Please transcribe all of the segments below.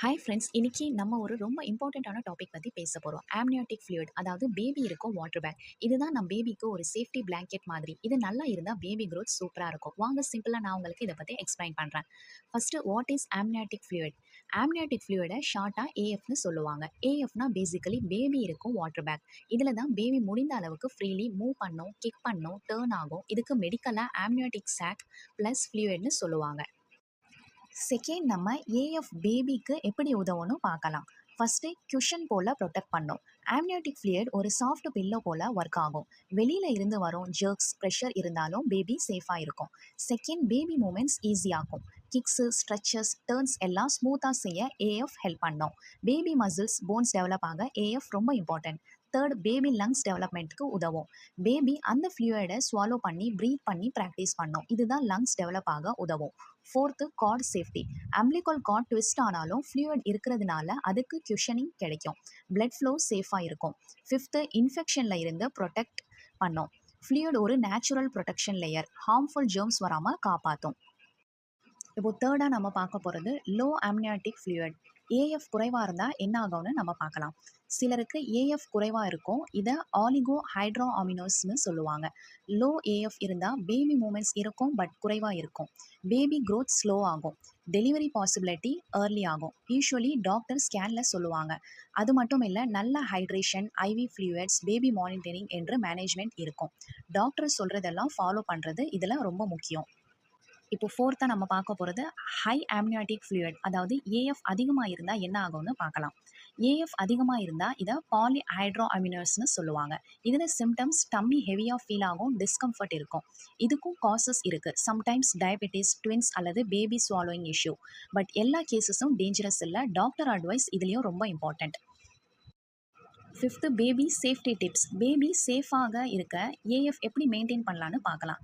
Hi friends இன்னைக்கு நம்ம ஒரு ரொம்ப இம்பார்ட்டண்ட்டான டாபிக் பற்றி பேச போகிறோம் ஆம்னியாட்டிக் ஃப்ளூயிட் அதாவது பேபி இருக்கும் வாட்டர் பேக் இதுதான் நம்ம பேபிக்கு ஒரு சேஃப்டி பிளாங்கெட் மாதிரி. இது நல்லா இருந்தால் பேபி க்ரோத் சூப்பராக இருக்கும். வாங்க சிம்பிளாக நான் உங்களுக்கு இதை பற்றி எக்ஸ்பிளைன் பண்ணுறேன் first what is amniotic fluid amniotic ஃப்ளூயிடை ஷார்ட்டாக ஏஎஃப்னு சொல்லுவாங்க. ஏஎஃப்னா பேசிக்கலி பேபி இருக்கும் வாட்டர் பேக் இதில் தான் பேபி முடிந்த அளவுக்கு ஃப்ரீலி மூவ் பண்ணும் கிக் பண்ணும் டேர்ன் ஆகும். இதுக்கு மெடிக்கலாக ஆம்னியாட்டிக் சாக் ப்ளஸ் ஃப்ளூயிட்னு சொல்லுவாங்க. செகண்ட் நம்ம ஏஎஃப் பேபிக்கு எப்படி உதவணும் பார்க்கலாம். ஃபஸ்ட்டு குஷன் போல் ப்ரொடெக்ட் பண்ணும். ஆம்னியோட்டிக் ஃப்ளியட் ஒரு சாஃப்ட் பில்லோ போல் ஒர்க் ஆகும். வெளியில் இருந்து வரும் ஜெர்க்ஸ் ப்ரெஷர் இருந்தாலும் பேபி சேஃபாக இருக்கும். செகண்ட் பேபி மூமெண்ட்ஸ் ஈஸியாகும் கிக்ஸு ஸ்ட்ரெச்சஸ் டேர்ன்ஸ் எல்லாம் ஸ்மூத்தாக செய்ய ஏஎஃப் ஹெல்ப் பண்ணும். பேபி மசில்ஸ் போன்ஸ் டெவலப் ஆக ஏஎஃப் ரொம்ப இம்பார்ட்டன்ட் தேர்ட் பேபி லங்ஸ் டெவலப்மெண்ட்டுக்கு உதவும். பேபி அந்த ஃப்ளூயடை ஸ்வாலோ பண்ணி ப்ரீத் பண்ணி ப்ராக்டிஸ் பண்ணும். இதுதான் லங்ஸ் டெவலப் ஆக உதவும். Fourth cord safety umbilical cord twist ஆனாலும் ஃப்ளூயட் இருக்கிறதுனால அதுக்கு கியூஷனிங் கிடைக்கும். பிளட் ஃப்ளோ சேஃபாக இருக்கும். ஃபிஃப்த்து இன்ஃபெக்ஷனில் இருந்து ப்ரொடெக்ட் பண்ணும். ஃப்ளூயட் ஒரு natural protection layer harmful germs வராமல் காப்பாற்றும் இப்போது தேர்டாக நம்ம பார்க்க போகிறது லோ அம்னியாட்டிக் ஃப்ளூயட் ஏஎஃப் குறைவாக இருந்தால் என்ன ஆகும்னு நம்ம பார்க்கலாம். சிலருக்கு ஏஎஃப் குறைவாக இருக்கும். இதை ஆலிகோ ஹைட்ரோ அமினோஸ்னு சொல்லுவாங்க லோ ஏஎஃப் இருந்தால் பேபி மூமெண்ட்ஸ் இருக்கும் பட் குறைவாக இருக்கும். பேபி க்ரோத் ஸ்லோ ஆகும். டெலிவரி பாசிபிலிட்டி ஏர்லி ஆகும். யூஸ்வலி டாக்டர் ஸ்கேனில் சொல்லுவாங்க. அது மட்டும் இல்லை நல்ல hydration IV fluids baby monitoring என்று மேனேஜ்மெண்ட் இருக்கும். டாக்டர் சொல்கிறதெல்லாம் ஃபாலோ பண்ணுறது இதில் ரொம்ப முக்கியம். இப்போ ஃபோர்த்தாக நம்ம பார்க்க போகிறது ஹை ஆம்னியாட்டிக் ஃப்ளூயிட் அதாவது ஏஎஃப் அதிகமாக இருந்தால் என்ன ஆகும்னு பார்க்கலாம். ஏஎஃப் அதிகமாக இருந்தால் இதை பாலி ஹைட்ரோ அமினர்ஸ்னு சொல்லுவாங்க. இதில் சிம்டம்ஸ் டம்மி ஹெவியாக ஃபீல் ஆகும் டிஸ்கம்ஃபர்ட் இருக்கும். இதுக்கும் காசஸ் இருக்குது சம்டைம்ஸ் டயபெட்டிஸ் ட்வின்ஸ் அல்லது பேபி ஸ்வாலோயிங் இஷ்யூ பட் எல்லா கேசஸும் டேஞ்சரஸ் இல்லை. டாக்டர் அட்வைஸ் இதுலேயும் ரொம்ப important fifth baby safety tips baby சேஃபாக இருக்க ஏஎஃப் எப்படி மெயின்டைன் பண்ணலான்னு பார்க்கலாம்.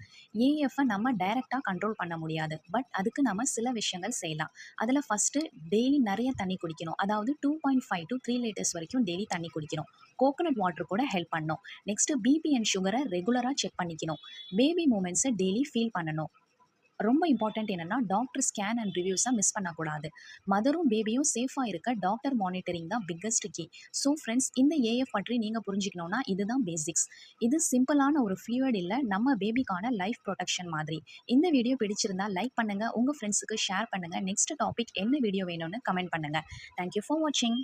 ஏஎஃப்பை நம்ம டைரெக்டாக கண்ட்ரோல் பண்ண முடியாது. பட் அதுக்கு நம்ம சில விஷயங்கள் செய்யலாம். அதில் ஃபஸ்ட்டு டெய்லி நிறைய தண்ணி குடிக்கணும். அதாவது two point five to three litres வரைக்கும் டெய்லி தண்ணி குடிக்கணும். கோகோனட் வாட்டர் கூட ஹெல்ப் பண்ணணும் நெக்ஸ்ட்டு பிபி அண்ட் சுகரை ரெகுலராக செக் பண்ணிக்கணும். பேபி மூமெண்ட்ஸை டெய்லி ஃபீல் பண்ணணும். ரொம்ப இம்பார்ட்டண்ட் என்னென்னா டாக்டர் ஸ்கேன் அண்ட் ரிவ்யூஸை மிஸ் பண்ணக்கூடாது. மதரும் பேபியும் சேஃபாக இருக்க டாக்டர் மானிட்டரிங் தான் பிக்கஸ்ட் கீ ஸோ ஃப்ரெண்ட்ஸ் இந்த ஏஎஃப் பற்றி நீங்கள் புரிஞ்சிக்கணும்னா இதுதான் பேசிக்ஸ் இது சிம்பிளான ஒரு ஃப்ளூயிட் இல்லை நம்ம பேபிக்கான லைஃப் ப்ரொடெக்ஷன் மாதிரி. இந்த வீடியோ பிடிச்சிருந்தா லைக் பண்ணுங்கள் உங்கள் ஃப்ரெண்ட்ஸுக்கு ஷேர் பண்ணுங்கள் நெக்ஸ்ட் டாபிக் என்ன வீடியோ வேணும்னு கமெண்ட் பண்ணுங்கள் தேங்க்யூ ஃபார் வாட்சிங்